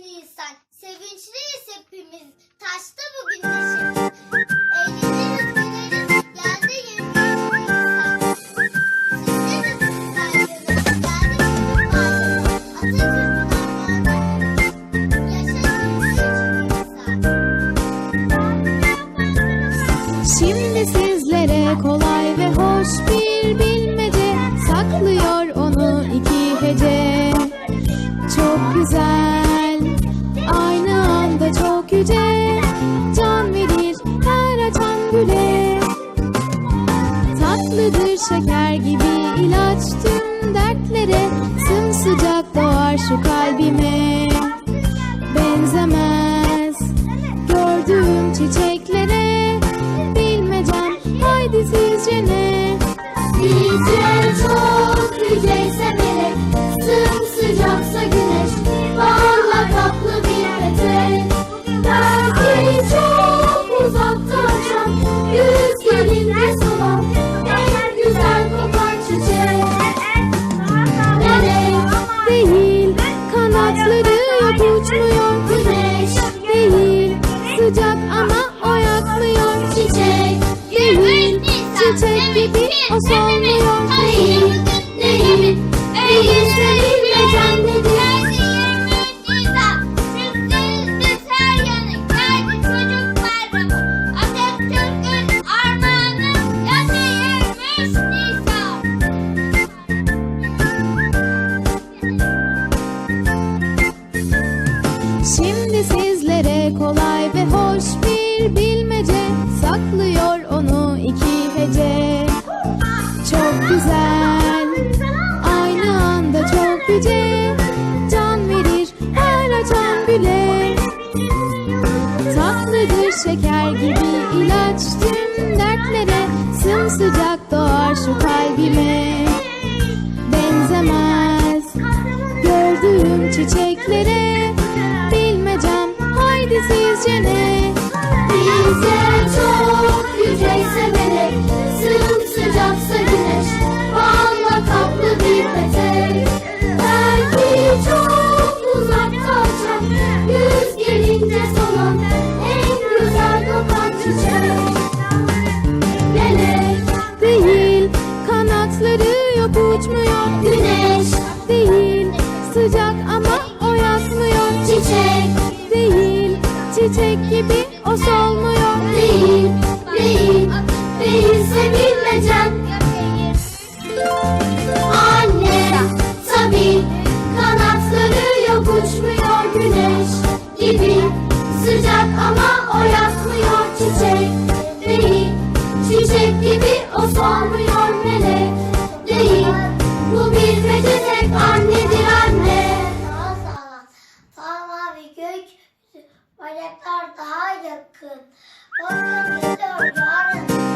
Nisan. Sevinçliyiz hepimiz. Taşta bugün neşemiz. Tatlıdır şeker gibi ilaç tüm dertlere. Sımsıcak doğar şu kalbime. Sıcak ama o yakmıyor çiçek, Değil çiçek gibi o solmuyor Değil, değil, değilse bilmecem onu iki hece Çok güzel. Aynı anda çok yüce. Can verir her açan güle. Tatlıdır şeker gibi ilaç tüm dertlere. Sımsıcak doğar şu kalbime. Benzemez. Gördüğüm çiçeklere. Bilmecem haydi sizce ne? Bize çok yok uçmuyor güneş, Değil sıcak ama o yakmıyor çiçek, Değil çiçek gibi o solmuyor Bayraklar daha yakın. Bugün gidiyor şey yarın.